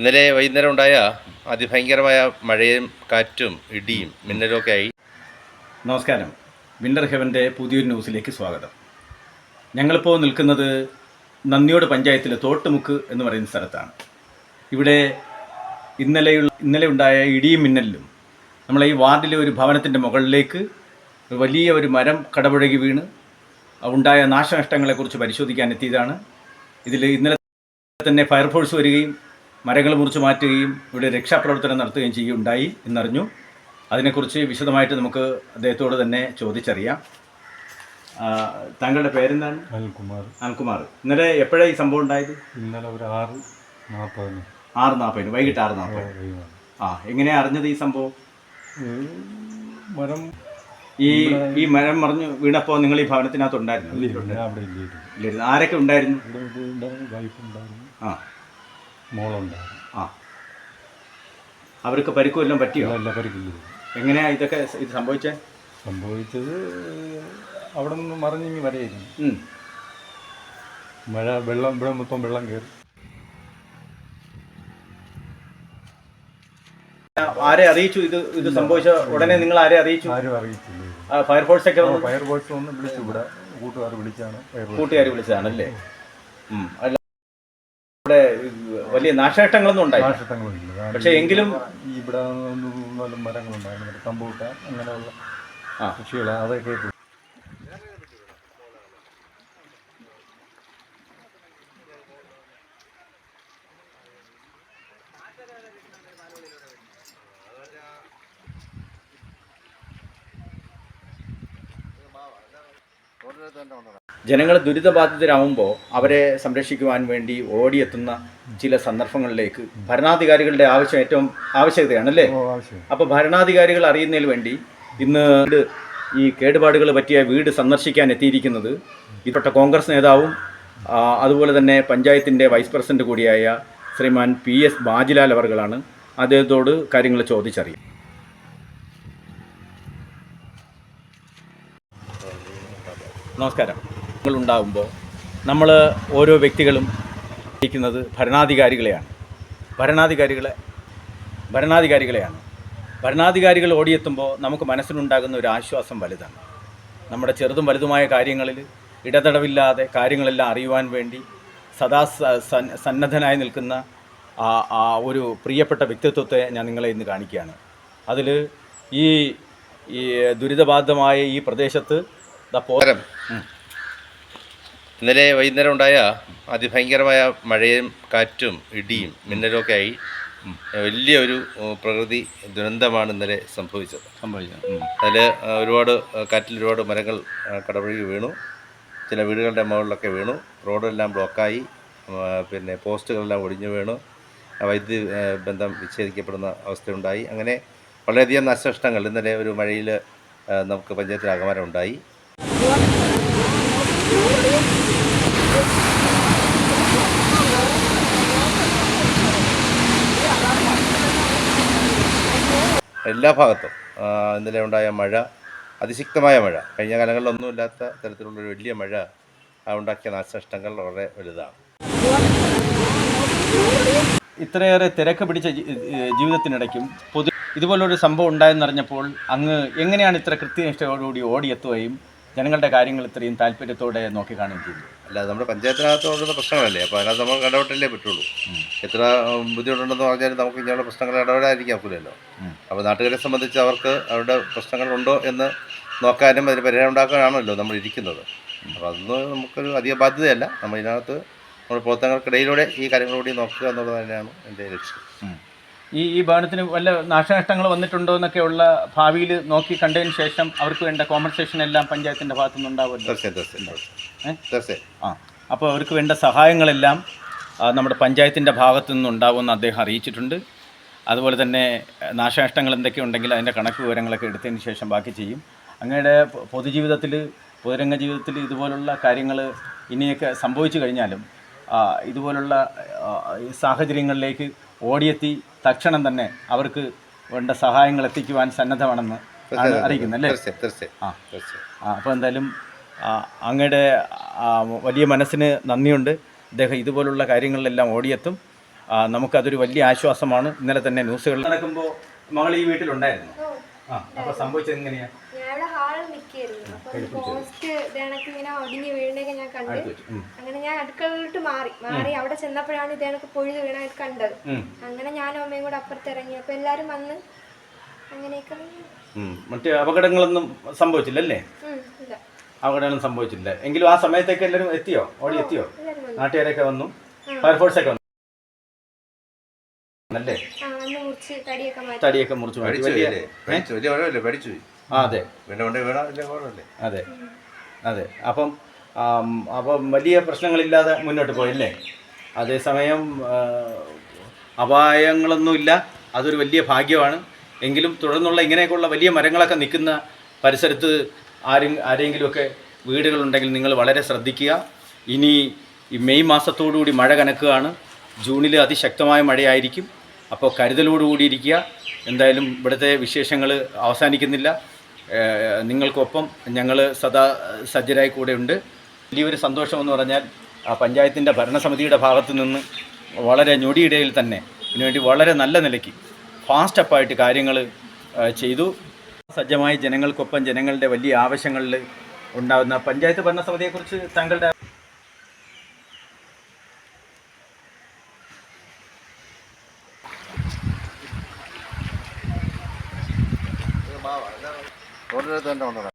ഇന്നലെ വൈകുന്നേരം ഉണ്ടായ അതിഭയങ്കരമായ മഴയും കാറ്റും ഇടിയും മിന്നലും ഒക്കെ ആയി. നമസ്കാരം. വിന്റർ ഹെവന്റെ പുതിയൊരു ന്യൂസിലേക്ക് സ്വാഗതം. ഞങ്ങളിപ്പോൾ നിൽക്കുന്നത് നന്ദിയോട് പഞ്ചായത്തിലെ തോട്ടുമുക്ക് എന്ന് പറയുന്ന സ്ഥലത്താണ്. ഇവിടെ ഇന്നലെയുള്ള ഇന്നലെ ഉണ്ടായ ഇടിയും മിന്നലിലും നമ്മളെ ഈ വാർഡിലെ ഒരു ഭവനത്തിന്റെ മുകളിലേക്ക് വലിയ ഒരു മരം കടപുഴകി വീണ് ഉണ്ടായ നാശനഷ്ടങ്ങളെക്കുറിച്ച് പരിശോധിക്കാൻ എത്തിയതാണ്. ഇതിൽ ഇന്നലെ തന്നെ ഫയർഫോഴ്സ് വരികയും മരങ്ങൾ മുറിച്ച് മാറ്റുകയും ഇവിടെ രക്ഷാപ്രവർത്തനം നടത്തുകയും ചെയ്യുകയുണ്ടായി എന്നറിഞ്ഞു. അതിനെക്കുറിച്ച് വിശദമായിട്ട് നമുക്ക് അദ്ദേഹത്തോട് തന്നെ ചോദിച്ചറിയാം. താങ്കളുടെ പേരെന്താണ്? അനിൽകുമാർ. അനിൽകുമാർ. ഇന്നലെ എപ്പോഴാണ് ഈ സംഭവം ഉണ്ടായത്? ഇന്നലെ ഒരു ആറ് നാൽപ്പതിന്. ആറ് നാൽപ്പതിന് വൈകിട്ട് ആറ് നാൽപ്പത് ആ എങ്ങനെയാണ് അറിഞ്ഞത് ഈ സംഭവം? മരം ഈ ഈ മരം മറിഞ്ഞ് വീണപ്പോൾ നിങ്ങൾ ഈ ഭവനത്തിനകത്ത് ഉണ്ടായിരുന്നു? ആരൊക്കെ ഉണ്ടായിരുന്നു. ആ. മോളുണ്ടായിരുന്നു. ആ. അവർക്ക് പരിക്കും എല്ലാം പറ്റിയോ? അല്ല പരിക്കില്ല. എങ്ങനെയാ ഇതൊക്കെ ഇത് സംഭവിച്ചത് സംഭവിച്ചത് അവിടെ നിന്ന് മറിഞ്ഞിങ്ങി വരെയായിരുന്നു. മഴ വെള്ളം ഇവിടെ മൊത്തം വെള്ളം കയറി. ആരെ അറിയിച്ചു ഇത് ഇത് സംഭവിച്ച ഉടനെ നിങ്ങൾ ആരെ അറിയിച്ചു? ആരും അറിയിച്ചില്ല. ഫയർഫോഴ്സ് ഒക്കെ ഫയർഫോഴ്സ് ഫയർ ഫോഴ്സ് ഒന്ന് വിളിച്ചു ഇവിടെ. കൂട്ടുകാർ വിളിച്ചാണ്. കൂട്ടുകാർ വിളിച്ചതാണല്ലേ? അല്ല ഇവിടെ വലിയ നാശനഷ്ടങ്ങളൊന്നും ഉണ്ടായി നാശനഷ്ടങ്ങളില്ല പക്ഷേ എങ്കിലും ഇവിടെ നല്ല മരങ്ങളുണ്ടായിരുന്നു കമ്പൂട്ട അങ്ങനെയുള്ള ആ. കൃഷികൾ അതൊക്കെ പോയി. ജനങ്ങൾ ദുരിതബാധിതരാകുമ്പോൾ അവരെ സംരക്ഷിക്കുവാൻ വേണ്ടി ഓടിയെത്തുന്ന ചില സന്ദർഭങ്ങളിലേക്ക് ഭരണാധികാരികളുടെ ആവശ്യം ഏറ്റവും ആവശ്യകതയാണ് അല്ലേ അപ്പോൾ ഭരണാധികാരികൾ അറിയുന്നതിന് വേണ്ടി ഇന്ന് ഈ കേടുപാടുകൾ പറ്റിയ വീട് സന്ദർശിക്കാൻ എത്തിയിരിക്കുന്നത് ഇപ്പോട്ട കോൺഗ്രസ് നേതാവും അതുപോലെ തന്നെ പഞ്ചായത്തിന്റെ വൈസ് പ്രസിഡന്റ് കൂടിയായ ശ്രീമാൻ പി എസ് ബാജിലാൽ അവർകളാണ് അദ്ദേഹത്തോട് കാര്യങ്ങൾ ചോദിച്ചറിയും. നമസ്കാരം. ഉണ്ടാകുമ്പോൾ നമ്മൾ ഓരോ വ്യക്തികളും ഇരിക്കുന്നത് ഭരണാധികാരികളെയാണ്. ഭരണാധികാരികളെ ഭരണാധികാരികളെയാണ്. ഭരണാധികാരികൾ ഓടിയെത്തുമ്പോൾ നമുക്ക് മനസ്സിനുണ്ടാകുന്ന ഒരു ആശ്വാസം വലുതാണ്. നമ്മുടെ ചെറുതും വലുതുമായ കാര്യങ്ങളിൽ ഇടതടവില്ലാതെ കാര്യങ്ങളെല്ലാം അറിയുവാൻ വേണ്ടി സദാ സന്നദ്ധനായി നിൽക്കുന്ന ആ ആ ഒരു പ്രിയപ്പെട്ട വ്യക്തിത്വത്തെ ഞാൻ നിങ്ങളെ ഇന്ന് കാണിക്കുകയാണ്. അതിൽ ഈ ഈ ദുരിതബാധിതമായ ഈ പ്രദേശത്ത് ദ പോ നമസ്കാരം ഇന്നലെ വൈകുന്നേരം ഉണ്ടായ അതിഭയങ്കരമായ മഴയും കാറ്റും ഇടിയും മിന്നലും ഒക്കെ ആയി വലിയൊരു പ്രകൃതി ദുരന്തമാണ് ഇന്നലെ സംഭവിച്ചത്. സംഭവിച്ചത്. അതിൽ ഒരുപാട് കാറ്റിൽ ഒരുപാട് മരങ്ങൾ കടപഴകി വീണു. ചില വീടുകളുടെ മുകളിലൊക്കെ വീണു. റോഡെല്ലാം ബ്ലോക്കായി. പിന്നെ പോസ്റ്റുകളെല്ലാം ഒടിഞ്ഞു വീണു. വൈദ്യുതി ബന്ധം വിച്ഛേദിക്കപ്പെടുന്ന അവസ്ഥയുണ്ടായി. അങ്ങനെ വളരെയധികം നാശനഷ്ടങ്ങൾ ഇന്നലെ ഒരു മഴയിൽ നമുക്ക് പഞ്ചായത്തിൽ ആകമാനം ഉണ്ടായി എല്ലാ ഭാഗത്തും ഇന്നലെ ഉണ്ടായ മഴ അതിശക്തമായ മഴ കഴിഞ്ഞ കാലങ്ങളിലൊന്നും ഇല്ലാത്ത തരത്തിലുള്ളൊരു വലിയ മഴ ഉണ്ടാക്കിയ നാശനഷ്ടങ്ങൾ വളരെ വലുതാണ്. ഇത്രയേറെ തിരക്ക് പിടിച്ച ജീവിതത്തിനിടയ്ക്കും പൊതു ഇതുപോലൊരു സംഭവം ഉണ്ടായെന്നറിഞ്ഞപ്പോൾ അങ്ങ് എങ്ങനെയാണ് ഇത്ര കൃത്യനിഷ്ഠയോടുകൂടി ഓടിയെത്തുകയും ജനങ്ങളുടെ കാര്യങ്ങൾ ഇത്രയും താല്പര്യത്തോടെ നോക്കിക്കാണുകയും ചെയ്തു. അല്ല നമ്മുടെ പഞ്ചായത്തിനകത്ത് നോക്കുന്ന പ്രശ്നങ്ങളല്ലേ? അപ്പോൾ അതിനകത്ത് നമുക്ക് ഇടപെട്ടല്ലേ പറ്റുള്ളൂ എത്ര ബുദ്ധിമുട്ടുണ്ടെന്ന് പറഞ്ഞാലും നമുക്ക് ഇങ്ങനെയുള്ള പ്രശ്നങ്ങൾ ഇടപെടാതിരിക്കാൻ പോലല്ലോ. അപ്പോൾ നാട്ടുകാരെ സംബന്ധിച്ച് അവർക്ക് അവരുടെ പ്രശ്നങ്ങളുണ്ടോ എന്ന് നോക്കാനും അതിന് പരിഹാരം ഉണ്ടാക്കാനാണല്ലോ നമ്മൾ ഇരിക്കുന്നത്. അപ്പോൾ അതൊന്നും നമുക്കൊരു അധിക ബാധ്യതയല്ല. നമ്മൾ ഇതിനകത്ത് നമ്മുടെ പ്രവർത്തനങ്ങൾക്കിടയിലൂടെ ഈ കാര്യങ്ങളൂടി നോക്കുക എന്നുള്ളത് തന്നെയാണ് എന്റെ ലക്ഷ്യം. ഈ ഈ ഭവനത്തിന് വല്ല നാശനഷ്ടങ്ങൾ വന്നിട്ടുണ്ടോ എന്നൊക്കെയുള്ള ഭാവിയിൽ നോക്കി കണ്ടതിന് ശേഷം അവർക്ക് വേണ്ട കോമ്പൻസേഷൻ എല്ലാം പഞ്ചായത്തിന്റെ ഭാഗത്തു നിന്നുണ്ടാവുമല്ലോ തീർച്ചയായും തീർച്ചയായും ഏ? തീർച്ചയായും. ആ. അപ്പോൾ അവർക്ക് വേണ്ട സഹായങ്ങളെല്ലാം നമ്മുടെ പഞ്ചായത്തിന്റെ ഭാഗത്തു നിന്നുണ്ടാവുമെന്ന് അദ്ദേഹം അറിയിച്ചിട്ടുണ്ട്. അതുപോലെ തന്നെ നാശനഷ്ടങ്ങൾ എന്തൊക്കെ ഉണ്ടെങ്കിൽ അതിന്റെ കണക്ക് വിവരങ്ങളൊക്കെ എടുത്തതിന് ശേഷം ബാക്കി ചെയ്യും. അങ്ങയുടെ പൊതുജീവിതത്തിൽ പൊതുരംഗ ജീവിതത്തിൽ ഇതുപോലുള്ള കാര്യങ്ങൾ ഇനിയൊക്കെ സംഭവിച്ചു കഴിഞ്ഞാലും ഇതുപോലുള്ള സാഹചര്യങ്ങളിലേക്ക് ഓടിയെത്തി തക്ഷണം തന്നെ അവർക്ക് വേണ്ട സഹായങ്ങൾ എത്തിക്കുവാൻ സന്നദ്ധമാണെന്ന് ആണ് അറിയിക്കുന്നത് അല്ലേ? ആ. അപ്പോൾ എന്തായാലും അങ്ങയുടെ വലിയ മനസ്സിന് നന്ദിയുണ്ട്. അദ്ദേഹം ഇതുപോലുള്ള കാര്യങ്ങളിലെല്ലാം ഓടിയെത്തും. നമുക്കതൊരു വലിയ ആശ്വാസമാണ്. ഇന്നലെ തന്നെ ന്യൂസുകൾ നടക്കുമ്പോൾ മകൾ ഈ വീട്ടിലുണ്ടായിരുന്നു. ആ അപ്പോൾ സംഭവിച്ചത് എങ്ങനെയാണ് ഞാൻ ഇവിടെ ഹാളിൽ നിൽക്കായിരുന്നു അപ്പൊ പോസ്റ്റ് ഇതേണക്ക് ഇങ്ങനെ ഒടിഞ്ഞ് വീണൊക്കെ ഞാൻ കണ്ട്. അങ്ങനെ ഞാൻ അടുക്കളയിലോട്ട് മാറി. മാറി അവിടെ ചെന്നപ്പോഴാണ് ഇതേണക്ക് പൊഴുത് വീണായിട്ട് കണ്ടത്. അങ്ങനെ ഞാൻ അമ്മയും കൂടെ അപ്പുറത്ത് ഇറങ്ങി. അപ്പൊ എല്ലാരും വന്ന് അങ്ങനെയൊക്കെ മറ്റേ അപകടങ്ങളൊന്നും സംഭവിച്ചില്ലല്ലേ? അല്ലേ അപകടങ്ങളും സംഭവിച്ചില്ല. എങ്കിലും ആ സമയത്തേക്ക് എല്ലാവരും എത്തിയോ? ഓടി എത്തിയോ? എല്ലാരും നാട്ടുകാരൊക്കെ വന്നു. ഫയർഫോഴ്സ് ഒക്കെ വന്നു. അല്ലേ? തടിയൊക്കെ മുറിച്ചു വലിയ വലിയ പഠിച്ചു പോയി. ആ അതെ. വീണ അതെ. അതെ. അപ്പം അപ്പം വലിയ പ്രശ്നങ്ങളില്ലാതെ മുന്നോട്ട് പോയല്ലേ? അതേസമയം അപായങ്ങളൊന്നുമില്ല അതൊരു വലിയ ഭാഗ്യമാണ്. എങ്കിലും തുടർന്നുള്ള ഇങ്ങനെയൊക്കെയുള്ള വലിയ മരങ്ങളൊക്കെ നിൽക്കുന്ന പരിസരത്ത് ആരും ആരെങ്കിലുമൊക്കെ വീടുകളുണ്ടെങ്കിൽ നിങ്ങൾ വളരെ ശ്രദ്ധിക്കുക. ഇനി ഈ മെയ് മാസത്തോടുകൂടി മഴ കനക്കുകയാണ്. ജൂണിൽ അതിശക്തമായ മഴയായിരിക്കും. അപ്പോൾ കരുതലോടുകൂടി ഇരിക്കുക. എന്തായാലും ഇവിടുത്തെ വിശേഷങ്ങൾ അവസാനിക്കുന്നില്ല. നിങ്ങൾക്കൊപ്പം ഞങ്ങൾ സദാ സജ്ജരായി കൂടെയുണ്ട് വലിയൊരു സന്തോഷമെന്ന് പറഞ്ഞാൽ ആ പഞ്ചായത്തിന്റെ ഭരണസമിതിയുടെ ഭാഗത്തു നിന്ന് വളരെ ഞൊടിയിടയിൽ തന്നെ ഇതിനുവേണ്ടി വളരെ നല്ല നിലയ്ക്ക് ഫാസ്റ്റപ്പായിട്ട് കാര്യങ്ങൾ ചെയ്തു. സജ്ജമായി ജനങ്ങൾക്കൊപ്പം ജനങ്ങളുടെ വലിയ ആവശ്യങ്ങളിൽ ഉണ്ടാകുന്ന പഞ്ചായത്ത് ഭരണസമിതിയെക്കുറിച്ച് താങ്കളുടെ തന്നെ ഉണ്ടോ